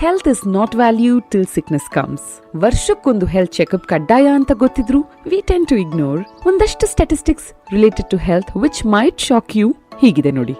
Health is not value till sickness comes ವರ್ಷಕ್ಕೊಂದು health checkup ಕಡ್ಡಾಯ ಅಂತ ಗೊತ್ತಿದ್ರು ವಿ ಟೆನ್ ಟು ಇಗ್ನೋರ್ ಒಂದಷ್ಟು statistics related to health which might shock you ಹೀಗಿದೆ ನೋಡಿ.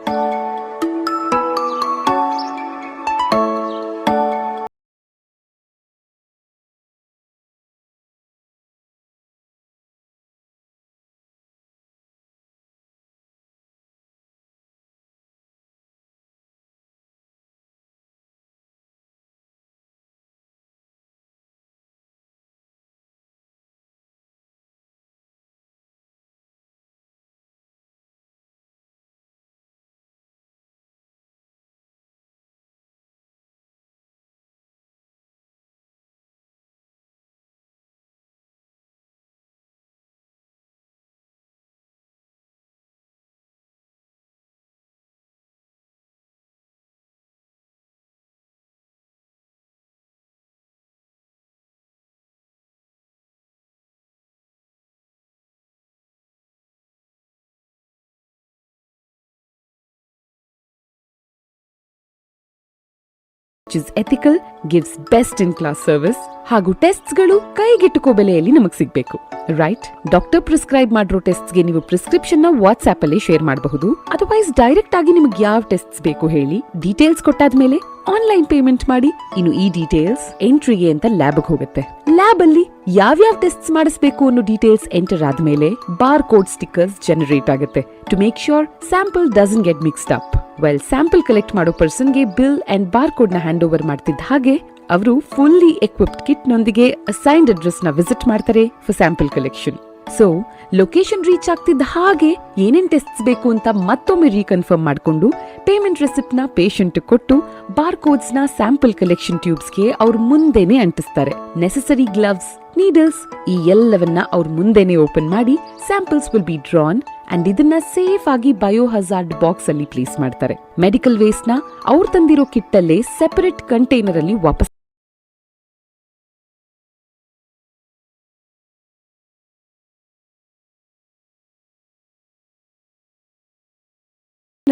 Is ethical, gives best in class service ಹಾಗೂ ಟೆಸ್ಟ್ಗಳು ಕೈಗೆಟುಕೋ ಬೆಲೆಯಲ್ಲಿ ನಮಗೆ ಸಿಗಬೇಕು. ರೈಟ್ ಡಾಕ್ಟರ್ ಪ್ರಿಸ್ಕ್ರೈಬ್ ಮಾಡಿರೋ ಟೆಸ್ಟ್ಗೆ ನೀವು ಪ್ರಿಸ್ಕ್ರಿಪ್ಷನ್ನ ವಾಟ್ಸ್ಆಪ್ ಅಲ್ಲಿ ಶೇರ್ ಮಾಡಬಹುದು. ಅದರ್ವೈಸ್ ಡೈರೆಕ್ಟ್ ಆಗಿ ನಿಮಗೆ ಯಾವ ಟೆಸ್ಟ್ ಬೇಕು ಹೇಳಿ ಡೀಟೇಲ್ಸ್ ಕೊಟ್ಟಾದ್ಮೇಲೆ ಆನ್ಲೈನ್ ಪೇಮೆಂಟ್ ಮಾಡಿ ಇನ್ನು ಈ ಡೀಟೇಲ್ಸ್ ಎಂಟ್ರಿಗೆ ಅಂತ ಲ್ಯಾಬ್ ಹೋಗುತ್ತೆ. ಲ್ಯಾಬ್ ಅಲ್ಲಿ ಯಾವ್ಯಾವ ಟೆಸ್ಟ್ ಮಾಡಿಸ್ಬೇಕು ಅನ್ನೋ ಡೀಟೇಲ್ಸ್ ಎಂಟರ್ ಆದ್ಮೇಲೆ ಬಾರ್ ಕೋಡ್ ಸ್ಟಿಕ್ಕರ್ಸ್ ಜನರೇಟ್ ಆಗುತ್ತೆ. To make sure sample doesn't get mixed up well sample collect ಮಾಡೋ ಪರ್ಸನ್ಗೆ ಬಿಲ್ ಅಂಡ್ ಬಾರ್ ಕೋಡ್ನ ಹ್ಯಾಂಡ್ ಓವರ್ ಮಾಡ್ತಿದ್ದ ಹಾಗೆ ಅವರು ಫುಲ್ಲಿ ಎಕ್ವಿಪ್ಡ್ ಕಿಟ್ ನೊಂದಿಗೆ ಅಸೈನ್ಡ್ ಅಡ್ರೆಸ್ನ ವಿಸಿಟ್ ಮಾಡ್ತಾರೆ for sample collection so location reach ಆಗ್ತಿದ್ದ ಹಾಗೆ ಏನೇನ್ ಟೆಸ್ಟ್ಸ್ ಬೇಕು ಅಂತ ಮತ್ತೊಮ್ಮೆ ರೀಕನ್ಫರ್ಮ್ ಮಾಡಿಕೊಂಡು ಪೇಮೆಂಟ್ ರೆಸಿಪ್ಟ್ನ ಪೇಷಂಟ್ ಕೊಟ್ಟು ಬಾರ್ ಕೋಡ್ಸ್ನ ಸ್ಯಾಂಪಲ್ ಕಲೆಕ್ಷನ್ ಟ್ಯೂಬ್ಸ್ಗೆ ಅವ್ರ ಮುಂದೆನೆ ಅಂಟಿಸ್ತಾರೆ. ನೆಸೆಸರಿ ಗ್ಲವ್ಸ್ ನೀಡಲ್ಸ್ ಈ ಎಲ್ಲವನ್ನ ಅವ್ರ ಮುಂದೆನೆ ಓಪನ್ ಮಾಡಿ samples will be drawn and ಇದನ್ನ ಸೇಫ್ ಆಗಿ ಬಯೋ ಹಜಾರ್ಡ್ ಬಾಕ್ಸ್ ಅಲ್ಲಿ ಪ್ಲೇಸ್ ಮಾಡ್ತಾರೆ. ಮೆಡಿಕಲ್ ವೇಸ್ಟ್ನ ಅವ್ರು ತಂದಿರೋ ಕಿಟ್ ಅಲ್ಲೇ ಸೆಪರೇಟ್ ಕಂಟೈನರ್ ಅಲ್ಲಿ ವಾಪಸ್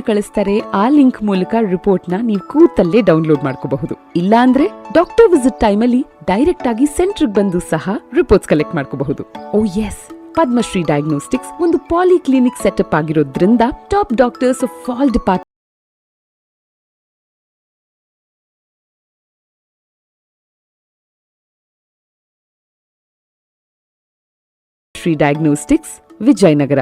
ಕಳಿಸ್ತಾರೆ ಆ ಲಿಂಕ್ ಮೂಲಕ ರಿಪೋರ್ಟ್ನ ನೀವು ಕೂತಲ್ಲೇ ಡೌನ್ಲೋಡ್ ಮಾಡ್ಕೋಬಹುದು. ಇಲ್ಲಾಂದ್ರೆ ಡಾಕ್ಟರ್ ವಿಸಿಟ್ ಟೈಮ್ ಅಲ್ಲಿ ಡೈರೆಕ್ಟ್ ಆಗಿ ಸೆಂಟರ್ ಬಂದು ಸಹ ರಿಪೋರ್ಟ್ಸ್ ಕಲೆಕ್ಟ್ ಮಾಡ್ಕೋಬಹುದು. ಓ ಎಸ್ ಪದ್ಮಶ್ರೀ ಡಯಾಗ್ನೋಸ್ಟಿಕ್ಸ್ ಒಂದು ಪಾಲಿ ಕ್ಲಿನಿಕ್ ಸೆಟಪ್ ಆಗಿರೋದ್ರಿಂದ top doctors of all depart Shri diagnostics Vijayanagar.